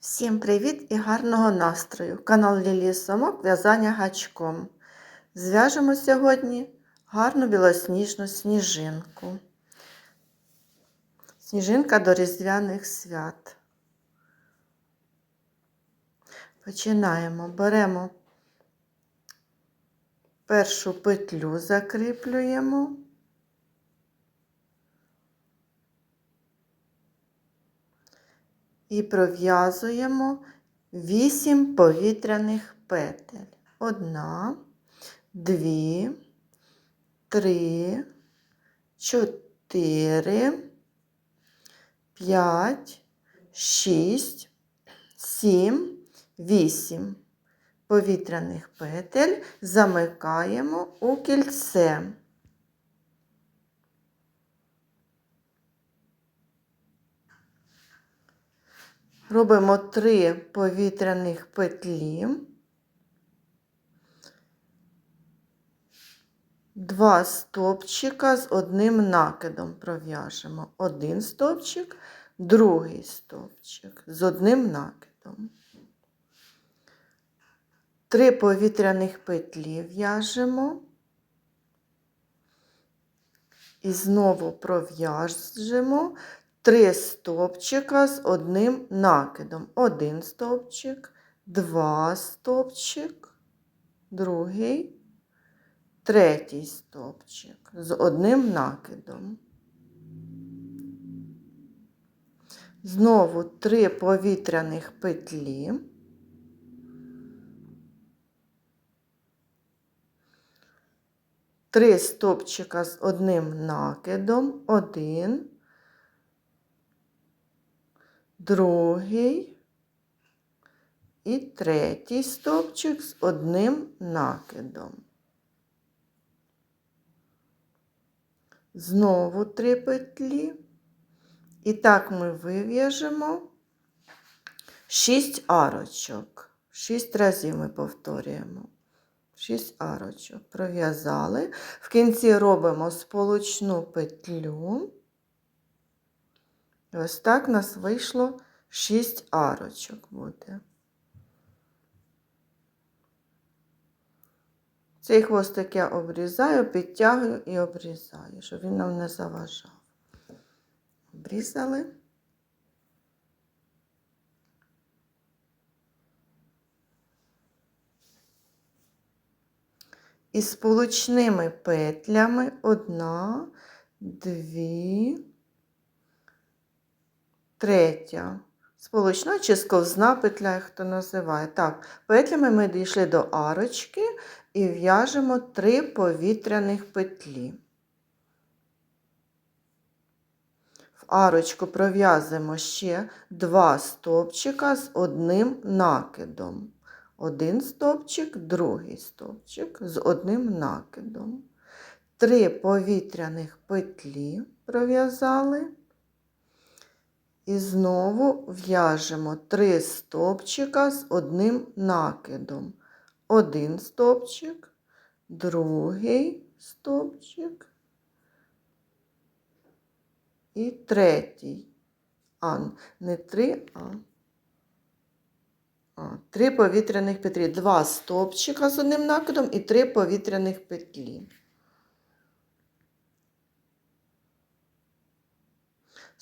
Всім привіт і гарного настрою! Канал Лілії Самок В'язання гачком. Зв'яжемо сьогодні гарну білосніжну сніжинку. Сніжинка до Різдвяних свят. Починаємо. Беремо першу петлю, закріплюємо. І пров'язуємо 8 повітряних петель. Одна, дві, три, чотири, п'ять, шість, сім, вісім повітряних петель замикаємо у кільце. Робимо три повітряних петлі, два стовпчика з одним накидом пров'яжемо. Один стовпчик, другий стовпчик з одним накидом. Три повітряних петлі в'яжемо і знову пров'яжемо три стовпчика з одним накидом. Один стовпчик, два стовпчик, другий, третій стовпчик з одним накидом. Знову три повітряних петлі. Три стовпчика з одним накидом, один, другий і третій стовпчик з одним накидом. Знову три петлі. І так ми вив'яжемо 6 арочок. 6 разів ми повторюємо. 6 арочок. Пров'язали. В кінці робимо сполучну петлю. Ось так у нас вийшло 6 арочок буде. Цей хвостик я обрізаю, підтягую і обрізаю, щоб він нам не заважав. Обрізали. І сполучними петлями одна, дві, третя. Сполучна чи сковзна петля, як хто називає. Так, петлями ми дійшли до арочки і в'яжемо три повітряних петлі. В арочку пров'язуємо ще два стовпчика з одним накидом. Один стовпчик, другий стовпчик з одним накидом. Три повітряних петлі пров'язали. І знову в'яжемо три стовпчика з одним накидом. Один стовпчик, другий стовпчик і третій. А, не три, а, а три повітряних петлі. Два стовпчика з одним накидом і три повітряних петлі.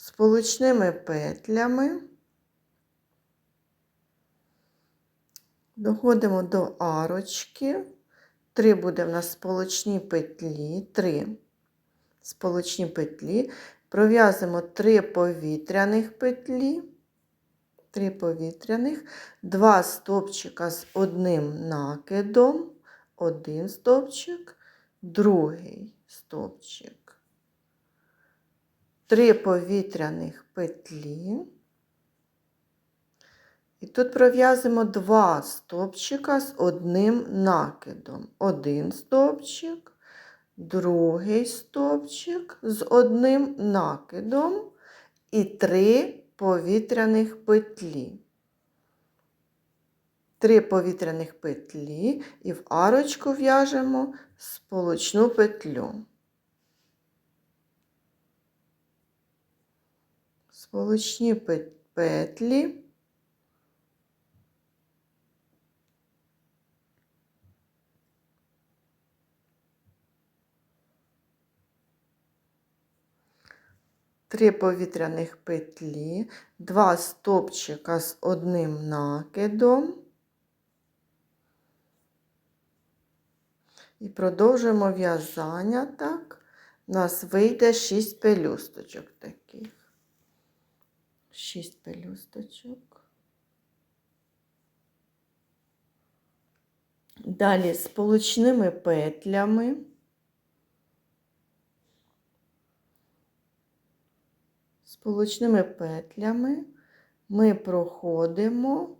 Сполучними петлями. Доходимо до арочки. Три буде в нас сполучні петлі, три сполучні петлі, пров'язуємо три повітряних петлі, три повітряних, два стовпчика з одним накидом, один стовпчик, другий стовпчик три повітряних петлі. І тут пров'язуємо два стовпчика з одним накидом. Один стовпчик, другий стовпчик з одним накидом і три повітряних петлі. Три повітряних петлі і в арочку в'яжемо сполучну петлю. Волочні петлі. Три повітряних петлі, два стопчика з одним накидом. І продовжуємо в'язання так. У нас вийде 6 пелюсточок таких. 6 пелюсточок. Далі з получними петлями. З получними петлями ми проходимо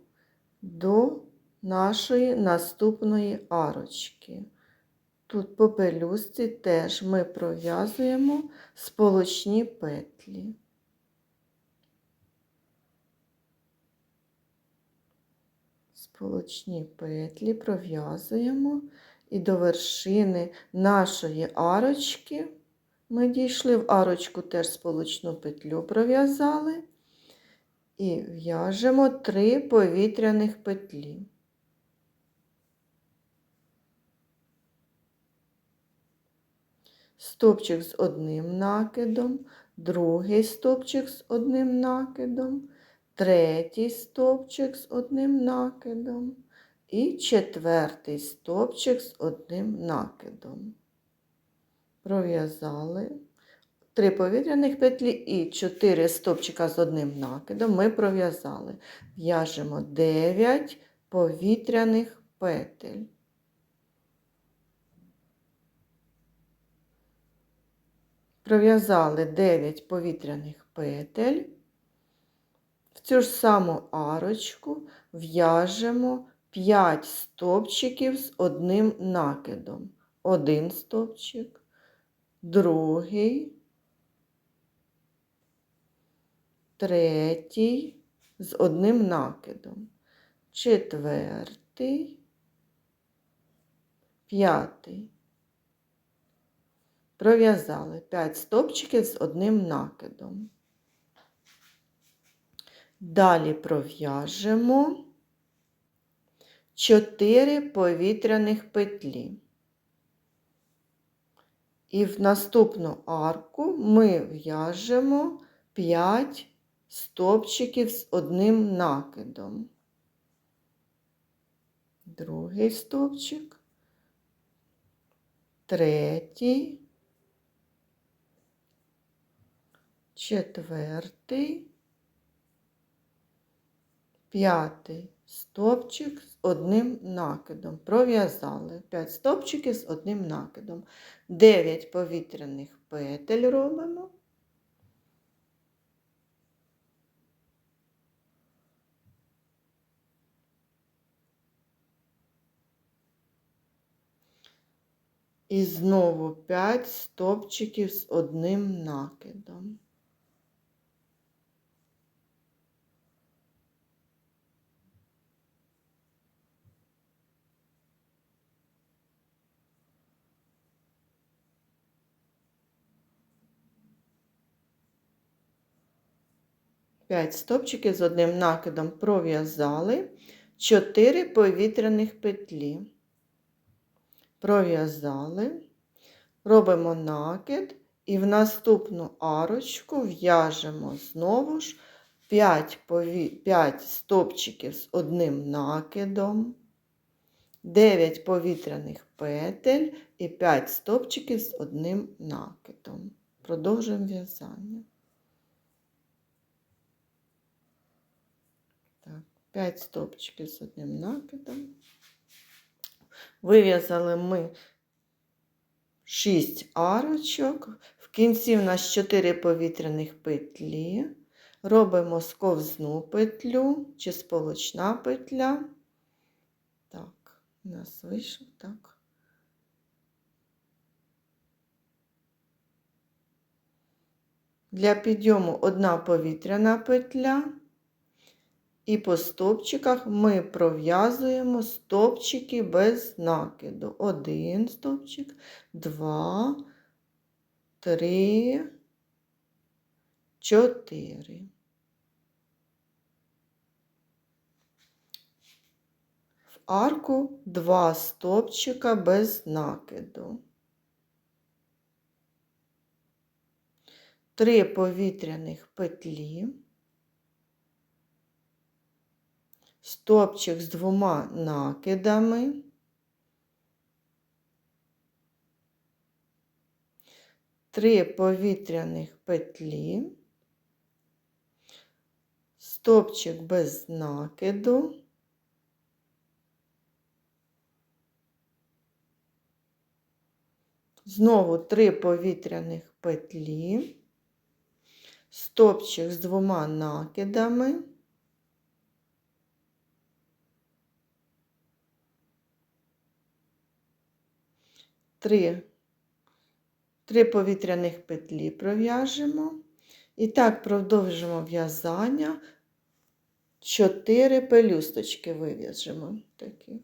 до нашої наступної арочки. Тут по пелюстці теж ми пров'язуємо сполучні петлі. Сполучні петлі пров'язуємо. І до вершини нашої арочки. Ми дійшли в арочку теж сполучну петлю пров'язали. І в'яжемо три повітряних петлі. стопчик з одним накидом, другий стопчик з одним накидом, третій стопчик з одним накидом і четвертий стопчик з одним накидом. Пров'язали три повітряних петлі і 4 стопчика з одним накидом ми пров'язали. В'яжемо 9 повітряних петель. Пров'язали 9 повітряних петель. В цю ж саму арочку в'яжемо 5 стовпчиків з одним накидом. Один стовпчик, другий, третій з одним накидом, четвертий, п'ятий. Пров'язали 5 стовпчиків з одним накидом. Далі пров'яжемо 4 повітряних петлі. І в наступну арку ми в'яжемо 5 стовпчиків з одним накидом. Другий стовпчик, третій, четвертий, п'ятий стовпчик з одним накидом. Пров'язали 5 стовпчиків з одним накидом. 9 повітряних петель робимо. І знову 5 стовпчиків з одним накидом. П'ять стовпчиків з одним накидом пров'язали 4 повітряних петлі. Пров'язали, робимо накид і в наступну арочку в'яжемо знову ж 5, пові... 5 стовпчиків з одним накидом, 9 повітряних петель і 5 стовпчиків з одним накидом. Продовжуємо в'язання. Так, 5 стовпчиків з одним накидом. Вив'язали ми 6 арочок, в кінці в нас 4 повітряних петлі, робимо сковзну петлю чи сполучна петля. Так, у нас вийшов так. Для підйому одна повітряна петля. І по стовпчиках ми пров'язуємо стовпчики без накиду. Один стовпчик, два, три, чотири. В арку два стовпчика без накиду. 3 повітряних петлі, стопчик з двома накидами, три повітряних петлі, стопчик без накиду, знову три повітряних петлі, стопчик з двома накидами, три, три повітряних петлі пров'яжемо. І так продовжимо в'язання. Чотири пелюсточки вив'яжемо такі.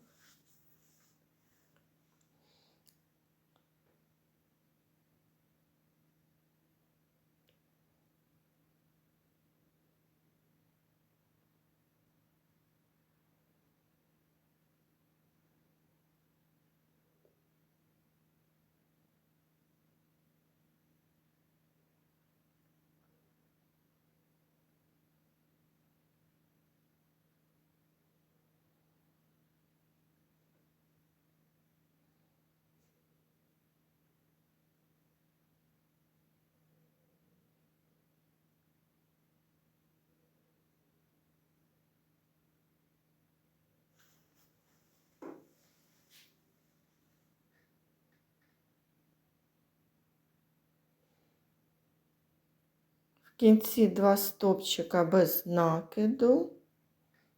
В кінці два стопчика без накиду.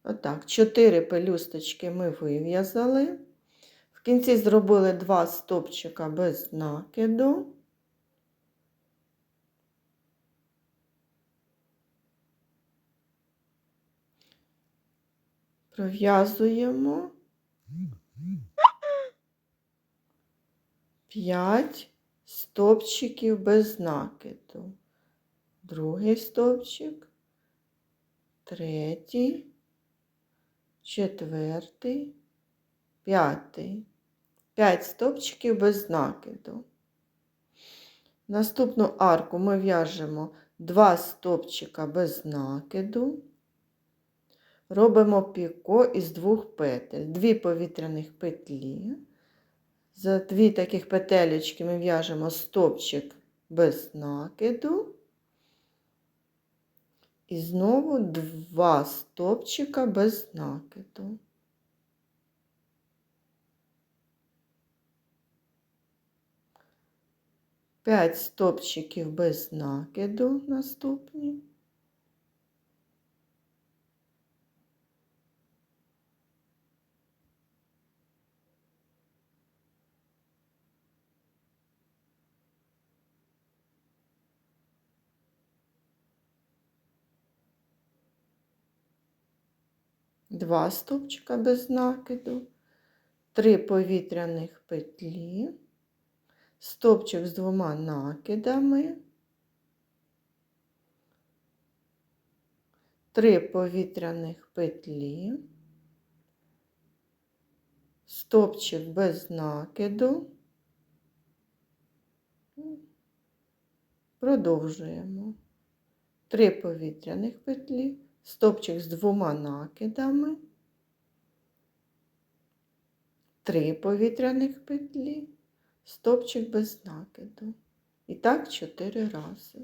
Отак, чотири пелюсточки ми вив'язали. В кінці зробили два стопчика без накиду. Пров'язуємо п'ять стопчиків без накиду другий стовпчик, третій, четвертий, п'ятий. П'ять стовпчиків без накиду. Наступну арку ми в'яжемо два стовпчика без накиду. Робимо піко із двох петель, дві повітряних петлі. За дві таких петелечки ми в'яжемо стовпчик без накиду. І знову два стопчика без накиду. П'ять стопчиків без накиду наступні. Два стовпчика без накиду, три повітряних петлі, стовпчик з двома накидами, три повітряних петлі, стовпчик без накиду. Продовжуємо. Три повітряних петлі стопчик з двома накидами, три повітряних петлі, стопчик без накиду. І так чотири рази.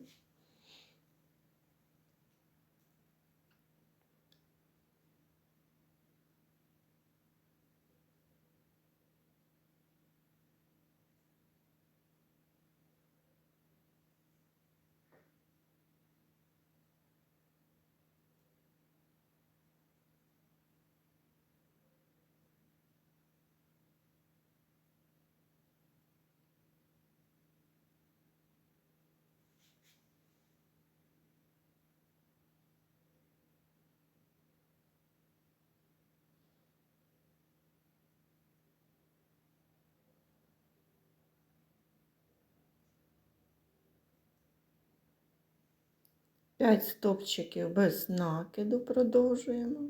П'ять стопчиків без накиду продовжуємо.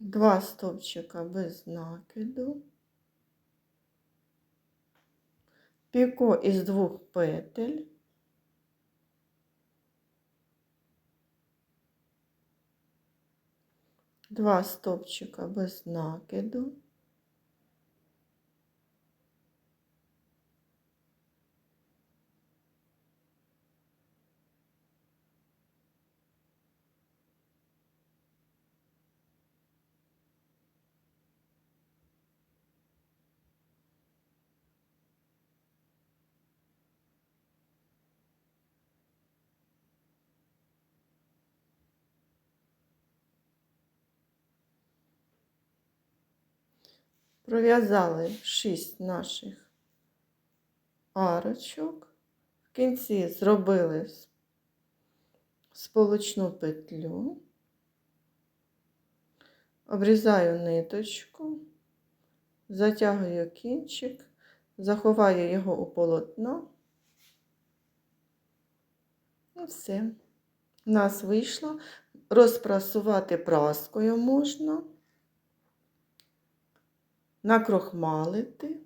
Два стовпчика без накиду, піко із двох петель. Два стовпчика без накиду. Пров'язали шість наших арочок. В кінці зробили с- сполочну петлю. Обрізаю ниточку, затягую кінчик, заховаю його у полотно. І все. У нас вийшло. Розпрасувати праскою можна накрохмалити.